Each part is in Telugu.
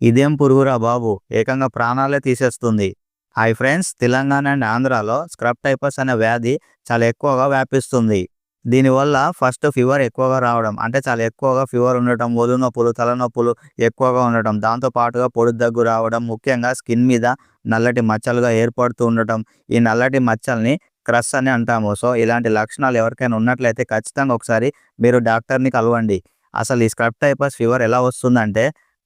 ఇదేం పురుగురా బాబు? ఏకంగా ప్రాణాలే తీసేస్తుంది. హాయ్ ఫ్రెండ్స్ తెలంగాణ అండ్ ఆంధ్రాలో స్క్రబ్ టైపస్ అనే వ్యాధి చాలా ఎక్కువగా వ్యాపిస్తుంది. దీనివల్ల ఫస్ట్ ఫీవర్ ఎక్కువగా రావడం అంటే చాలా ఎక్కువగా ఫీవర్ ఉండటం ఒళ్ళు నొప్పులు తలనొప్పులు ఎక్కువగా ఉండటం దాంతో పాటుగా పొడి దగ్గు రావడం ముఖ్యంగా స్కిన్ మీద నల్లటి మచ్చలుగా ఏర్పడుతూ ఉండటం. ఈ నల్లటి మచ్చల్ని క్రస్ అని అంటాము. సో ఇలాంటి లక్షణాలు ఎవరికైనా ఉన్నట్లయితే ఖచ్చితంగా ఒకసారి మీరు డాక్టర్ని కలవండి. అసలు ఈ స్క్రబ్ టైపస్ ఫీవర్ ఎలా వస్తుందంటే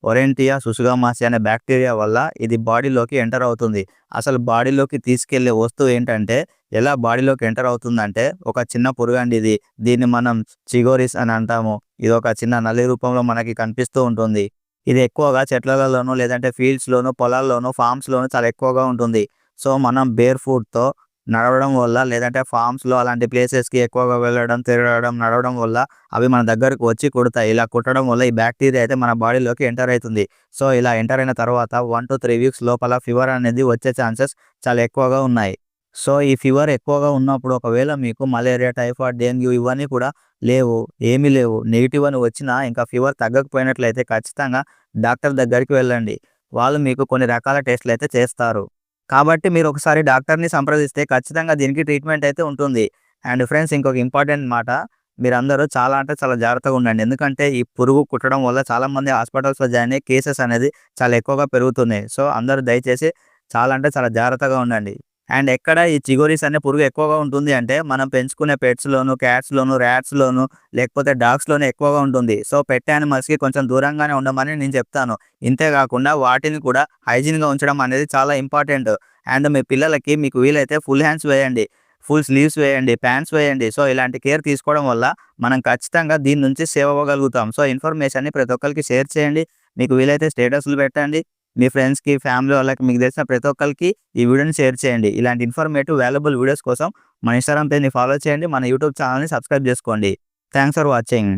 ఒరెంటియా సుసుగామాసి అనే బ్యాక్టీరియా వల్ల ఇది బాడీలోకి ఎంటర్ అవుతుంది. అసలు బాడీలోకి తీసుకెళ్ళే వస్తువు ఏంటంటే ఎలా బాడీలోకి ఎంటర్ అవుతుందంటే ఒక చిన్న పురుగండి ఇది. దీన్ని మనం చిగోరిస్ అని అంటాము. ఇది ఒక చిన్న నల్లి రూపంలో మనకి కనిపిస్తూ ఉంటుంది. ఇది ఎక్కువగా చెట్లలోనూ లేదంటే ఫీల్డ్స్లోను పొలాల్లోనూ ఫార్మ్స్లోనూ చాలా ఎక్కువగా ఉంటుంది. సో మనం బేర్ ఫుడ్తో నడవడం వల్ల లేదంటే ఫార్మ్స్లో అలాంటి ప్లేసెస్కి ఎక్కువగా వెళ్ళడం తిరగడం నడవడం వల్ల అవి మన దగ్గరకు వచ్చి కుడతాయి. ఇలా కుట్టడం వల్ల ఈ బ్యాక్టీరియా అయితే మన బాడీలోకి ఎంటర్ అవుతుంది. సో ఇలా ఎంటర్ అయిన తర్వాత వన్ టు త్రీ వీక్స్ లోపల ఫీవర్ అనేది వచ్చే ఛాన్సెస్ చాలా ఎక్కువగా ఉన్నాయి. సో ఈ ఫీవర్ ఎక్కువగా ఉన్నప్పుడు ఒకవేళ మీకు మలేరియా టైఫాయిడ్ డెంగ్యూ ఇవన్నీ కూడా లేవు ఏమీ లేవు నెగిటివ్ అని వచ్చినా ఇంకా ఫీవర్ తగ్గకపోయినట్లయితే ఖచ్చితంగా డాక్టర్ దగ్గరికి వెళ్ళండి. వాళ్ళు మీకు కొన్ని రకాల టెస్ట్లు అయితే చేస్తారు. కాబట్టి మీరు ఒకసారి డాక్టర్ని సంప్రదిస్తే ఖచ్చితంగా దీనికి ట్రీట్మెంట్ అయితే ఉంటుంది. అండ్ ఫ్రెండ్స్ ఇంకొక ఇంపార్టెంట్ మాట మీరందరూ చాలా అంటే చాలా జాగ్రత్తగా ఉండండి. ఎందుకంటే ఈ పురుగు కుట్టడం వల్ల చాలామంది హాస్పిటల్స్లో జాయిన్ అయ్యే కేసెస్ అనేది చాలా ఎక్కువగా పెరుగుతున్నాయి. సో అందరూ దయచేసి చాలా అంటే చాలా జాగ్రత్తగా ఉండండి. అండ్ ఎక్కడ ఈ చిగోరీస్ అనే పురుగు ఎక్కువగా ఉంటుంది అంటే మనం పెంచుకునే పెట్స్లోను క్యాట్స్లోను ర్యాట్స్లోను లేకపోతే డాగ్స్లోనే ఎక్కువగా ఉంటుంది. సో పెట్ యానిమల్స్కి కొంచెం దూరంగానే ఉండమని నేను చెప్తాను. ఇంతేకాకుండా వాటిని కూడా హైజీన్గా ఉంచడం అనేది చాలా ఇంపార్టెంట్ అండ్ మీ పిల్లలకి మీకు వీలైతే ఫుల్ హ్యాండ్స్ వేయండి. ఫుల్ స్లీవ్స్ వేయండి ప్యాంట్స్ వేయండి. సో ఇలాంటి కేర్ తీసుకోవడం వల్ల మనం ఖచ్చితంగా దీని నుంచి సేవ్ అవ్వగలుగుతాం. సో ఇన్ఫర్మేషన్ని ప్రతి ఒక్కరికి షేర్ చేయండి. మీకు వీలైతే స్టేటస్లు పెట్టండి. మీ ఫ్రెండ్స్కి ఫ్యామిలీ వాళ్ళకి మీకు తెలిసిన ప్రతి ఒక్కరికి ఈ వీడియోని షేర్ చేయండి. ఇలాంటి ఇన్ఫర్మేటివ్ వాల్యుబుల్ వీడియోస్ కోసం మన ఇన్స్టాగ్రామ్ పేజ్ని ఫాలో చేయండి. మన యూట్యూబ్ ఛానల్ని సబ్స్క్రైబ్ చేసుకోండి. Thanks for watching.